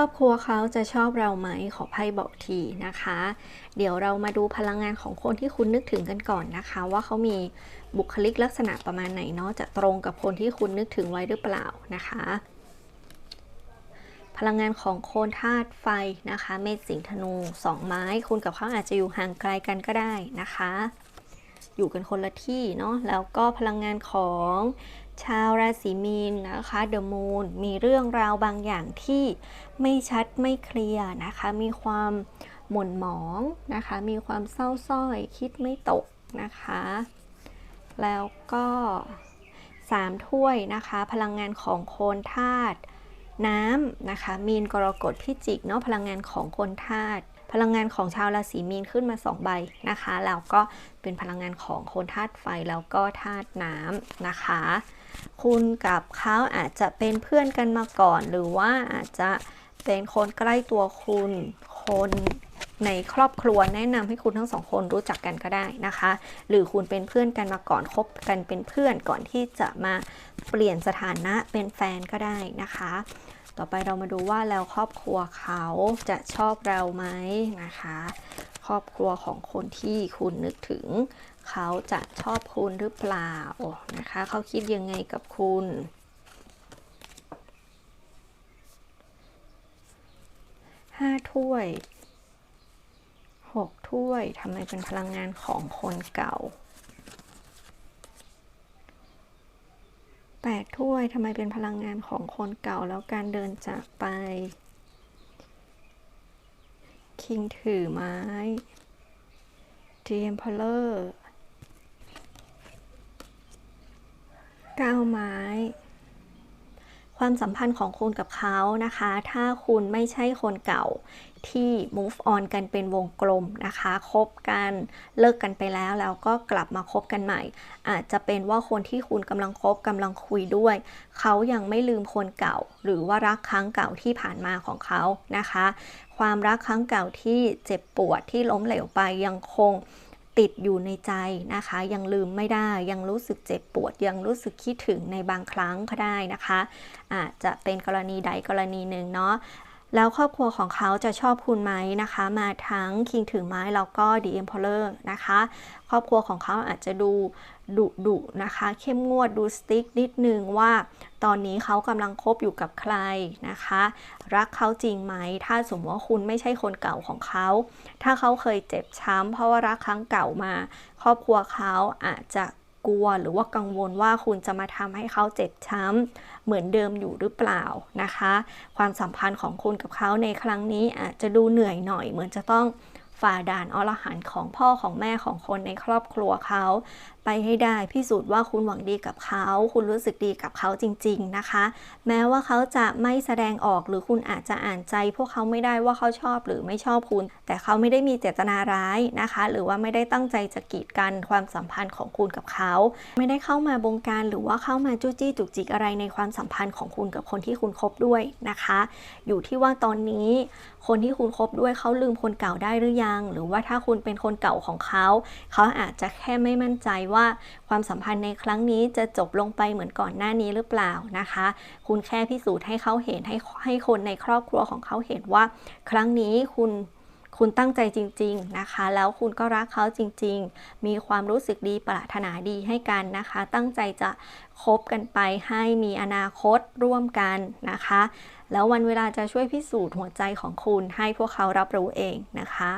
ครอบครัวเขาจะชอบเราไหมขอไพ่บอกทีนะคะ เดี๋ยวเรามาดูพลังงานของคนที่คุณนึกถึงกันก่อนนะคะ ว่าเขามีบุคลิกลักษณะประมาณไหนเนาะจะตรงกับคนที่คุณนึกถึงไว้หรือเปล่านะคะ พลังงานของโคนธาตุไฟนะคะ เมษสิงธนูสองไม้ คุณกับเขาอาจจะอยู่ห่างไกลกันก็ได้นะคะ อยู่กันคนละที่เนาะแล้วก็พลังงานของชาวราศีมีนนะคะเดอะมูนมีเรื่องราวบางอย่างที่ไม่ชัดไม่เคลียร์นะคะ มีความหม่นหมองนะคะ มีความเศร้าส้อย คิดไม่ตกนะคะ แล้วก็สามถ้วยนะคะ พลังงานของโคนธาตุน้ำนะคะ มีนกรกฎพิจิกเนาะพลังงานของโคนธาตุ พลังงานของชาวราศีมีนขึ้นมา2ใบนะคะแล้วก็เป็นพลังงานของโคนธาตุไฟแล้วก็ธาตุน้ำนะคะ คุณกับเขาอาจจะเป็นเพื่อนกันมาก่อน หรือว่าอาจจะเป็นคนใกล้ตัวคุณคนในครอบครัวแนะนำให้คุณทั้งสองคนรู้จักกันก็ได้นะคะ หรือคุณเป็นเพื่อนกันมาก่อนคบกันเป็นเพื่อนก่อนที่จะมาเปลี่ยนสถานะเป็นแฟนก็ได้นะคะ ต่อไปเรามาดูว่าแล้วครอบครัวเขาจะชอบเราไหมนะคะ ครอบครัวของคนที่คุณนึกถึง เขาจะชอบคุณหรือเปล่านะคะ เขาคิดยังไงกับคุณห้าถ้วยหกถ้วยทำไมเป็นพลังงานของคนเก่า 8 ถ้วยทำไมเป็นพลังงานของคนเก่าแล้วการเดินจากไป คิงถือไม้เทียมพลเลอร์ก้าไม้ ความสัมพันธ์ของคุณกับเขานะคะ ถ้าคุณไม่ใช่คนเก่าที่ move on กันเป็นวงกลมนะคะคบกันเลิกกันไปแล้วแล้วก็กลับมาคบกันใหม่ อาจจะเป็นว่าคนที่คุณกำลังคบกำลังคุยด้วย เขายังไม่ลืมคนเก่า หรือว่ารักครั้งเก่าที่ผ่านมาของเขานะคะ ความรักครั้งเก่าที่เจ็บปวดที่ล้มเหลวไปยังคง ติดอยู่ในใจนะคะ ยังลืมไม่ได้ ยังรู้สึกเจ็บปวด ยังรู้สึกคิดถึงในบางครั้งก็ได้นะคะ อาจจะเป็นกรณีใดกรณีหนึ่งเนาะแล้วครอบครัวของเขาจะชอบคุณไหมนะคะ มาทั้งคิงถือไม้แล้วก็ดีเอ็มพอลเลอร์นะคะ ครอบครัวของเขาอาจจะดูดุดุนะคะ เข้มงวดดูสติ๊กนิดนึงว่า ตอนนี้เขากำลังคบอยู่กับใครนะคะ รักเขาจริงไหม ถ้าสมมติว่าคุณไม่ใช่คนเก่าของเขา ถ้าเขาเคยเจ็บช้ำเพราะว่ารักครั้งเก่ามา ครอบครัวเขาอาจจะกลัวหรือว่ากังวลว่าคุณจะมาทำให้เขาเจ็บช้ำเหมือนเดิมอยู่หรือเปล่านะคะ ความสัมพันธ์ของคุณกับเขาในครั้งนี้อาจจะดูเหนื่อยหน่อย เหมือนจะต้อง ฝ่าด่านอรหันของพ่อของแม่ของคนในครอบครัวเขา ไปให้ได้พิสูจน์ว่าคุณหวังดีกับเขา คุณรู้สึกดีกับเขาจริง ๆนะคะ แม้ว่าเขาจะไม่แสดงออกหรือคุณอาจจะอ่านใจ พวกเขาไม่ได้ว่าเขาชอบหรือไม่ชอบคุณ แต่เขาไม่ได้มีเจตนาร้ายนะคะ หรือว่าไม่ได้ตั้งใจจะกีดกันความสัมพันธ์ของคุณกับเขา ไม่ได้เข้ามาบงการหรือว่าเข้ามาจู้จี้จุกจิกอะไรในความสัมพันธ์ของคุณกับคนที่คุณคบด้วยนะคะ อยู่ที่ว่าตอนนี้ คนที่คุณคบด้วยเขาลืมคนเก่าได้หรือยังยัง หรือว่าถ้าคุณเป็นคนเก่าของเขา เขาอาจจะแค่ไม่มั่นใจว่าความสัมพันธ์ในครั้งนี้จะจบลงไปเหมือนก่อนหน้านี้หรือเปล่านะคะ คุณแค่พิสูจน์ให้เขาเห็นให้ให้คนในครอบครัวของเขาเห็นว่า ครั้งนี้คุณ คุณตั้งใจจริง ๆนะคะ แล้วคุณก็รักเขาจริง ๆ มีความรู้สึกดีปรารถนาดีให้กันนะคะ ตั้งใจจะคบกันไปให้มีอนาคตร่วมกันนะคะ แล้ววันเวลาจะช่วยพิสูจน์หัวใจของคุณให้พวกเขารับรู้เองนะคะ